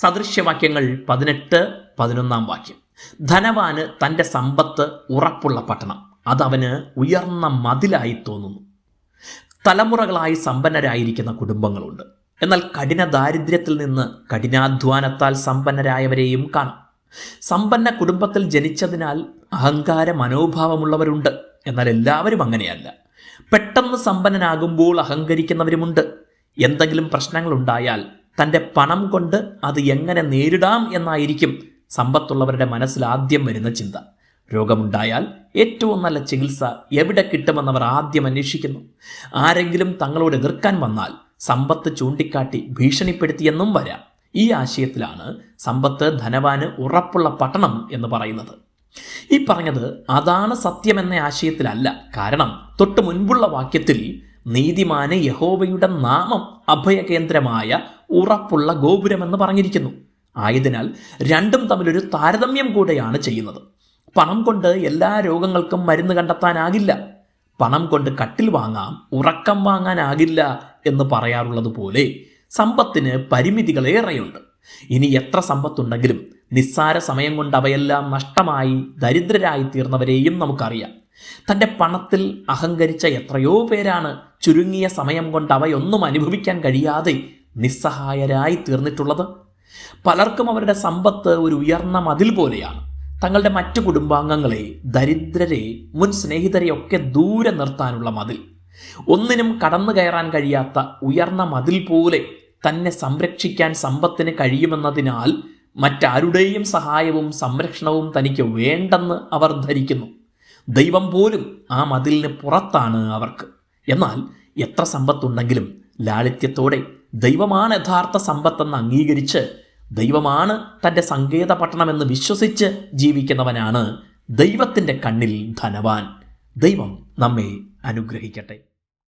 സദൃശ്യവാക്യങ്ങൾ പതിനെട്ട് പതിനൊന്നാം വാക്യം. ധനവാന് തന്റെ സമ്പത്ത് ഉറപ്പുള്ള പട്ടണം. അതവന് ഉയർന്ന മതിലായി തോന്നുന്നു. തലമുറകളായി സമ്പന്നരായിരിക്കുന്ന കുടുംബങ്ങളുണ്ട്. എന്നാൽ കഠിന ദാരിദ്ര്യത്തിൽ നിന്ന് കഠിനാധ്വാനത്താൽ സമ്പന്നരായവരെയും കാണാം. സമ്പന്ന കുടുംബത്തിൽ ജനിച്ചതിനാൽ അഹങ്കാര മനോഭാവമുള്ളവരുണ്ട്. എന്നാൽ എല്ലാവരും അങ്ങനെയല്ല. പെട്ടെന്ന് സമ്പന്നനാകുമ്പോൾ അഹങ്കരിക്കുന്നവരുമുണ്ട്. എന്തെങ്കിലും പ്രശ്നങ്ങളുണ്ടായാൽ തന്റെ പണം കൊണ്ട് അത് എങ്ങനെ നേരിടാം എന്നായിരിക്കും സമ്പത്തുള്ളവരുടെ മനസ്സിൽ ആദ്യം വരുന്ന ചിന്ത. രോഗമുണ്ടായാൽ ഏറ്റവും നല്ല ചികിത്സ എവിടെ കിട്ടുമെന്നവർ ആദ്യം അന്വേഷിക്കുന്നു. ആരെങ്കിലും തങ്ങളോട് എതിർക്കാൻ വന്നാൽ സമ്പത്ത് ചൂണ്ടിക്കാട്ടി ഭീഷണിപ്പെടുത്തിയെന്നും വരാം. ഈ ആശയത്തിലാണ് സമ്പത്ത് ധനവാന് ഉറപ്പുള്ള പട്ടണം എന്ന് പറയുന്നത്. ഈ പറഞ്ഞത് അതാണ് സത്യമെന്ന ആശയത്തിലല്ല. കാരണം തൊട്ട് മുൻപുള്ള വാക്യത്തിൽ നീതിമാന് യഹോവയുടെ നാമം അഭയകേന്ദ്രമായ ഉറപ്പുള്ള ഗോപുരമെന്ന് പറഞ്ഞിരിക്കുന്നു. ആയതിനാൽ രണ്ടും തമ്മിലൊരു താരതമ്യം കൂടെയാണ് ചെയ്യുന്നത്. പണം കൊണ്ട് എല്ലാ രോഗങ്ങൾക്കും മരുന്ന് കണ്ടെത്താനാകില്ല. പണം കൊണ്ട് കട്ടിൽ വാങ്ങാം ഉറക്കം വാങ്ങാനാകില്ല എന്ന് പറയാറുള്ളത് പോലെ സമ്പത്തിന് പരിമിതികളേറെയുണ്ട് ഇനി എത്ര സമ്പത്തുണ്ടെങ്കിലും നിസ്സാര സമയം കൊണ്ട് അവയെല്ലാം നഷ്ടമായി ദരിദ്രരായി തീർന്നവരെയും നമുക്കറിയാം. തന്റെ പണത്തിൽ അഹങ്കരിച്ച എത്രയോ പേരാണ് ചുരുങ്ങിയ സമയം കൊണ്ട് അവയൊന്നും അനുഭവിക്കാൻ കഴിയാതെ നിസ്സഹായരായി തീർന്നിട്ടുള്ളത്. പലർക്കും അവരുടെ സമ്പത്ത് ഒരു ഉയർന്ന മതിൽ പോലെയാണ്. തങ്ങളുടെ മറ്റു കുടുംബാംഗങ്ങളെ ദരിദ്രരെ മുൻ സ്നേഹിതരെയൊക്കെ ദൂരെ നിർത്താനുള്ള മതിൽ. ഒന്നിനും കടന്നു കയറാൻ കഴിയാത്ത ഉയർന്ന മതിൽ പോലെ തന്നെ സംരക്ഷിക്കാൻ സമ്പത്തിന് കഴിയുമെന്നതിനാൽ മറ്റാരുടെയും സഹായവും സംരക്ഷണവും തനിക്ക് വേണ്ടെന്ന് അവർ ധരിക്കുന്നു. ദൈവം പോലും ആ മതിലിന് പുറത്താണ് അവർക്ക്. എന്നാൽ എത്ര സമ്പത്തുണ്ടെങ്കിലും ലാളിത്യത്തോടെ ദൈവമാണ് യഥാർത്ഥ സമ്പത്തെന്ന് അംഗീകരിച്ച് ദൈവമാണ് തന്റെ സങ്കേത പട്ടണമെന്ന് വിശ്വസിച്ച് ജീവിക്കുന്നവനാണ് ദൈവത്തിന്റെ കണ്ണിൽ ധനവാൻ. ദൈവം നമ്മെ അനുഗ്രഹിക്കട്ടെ.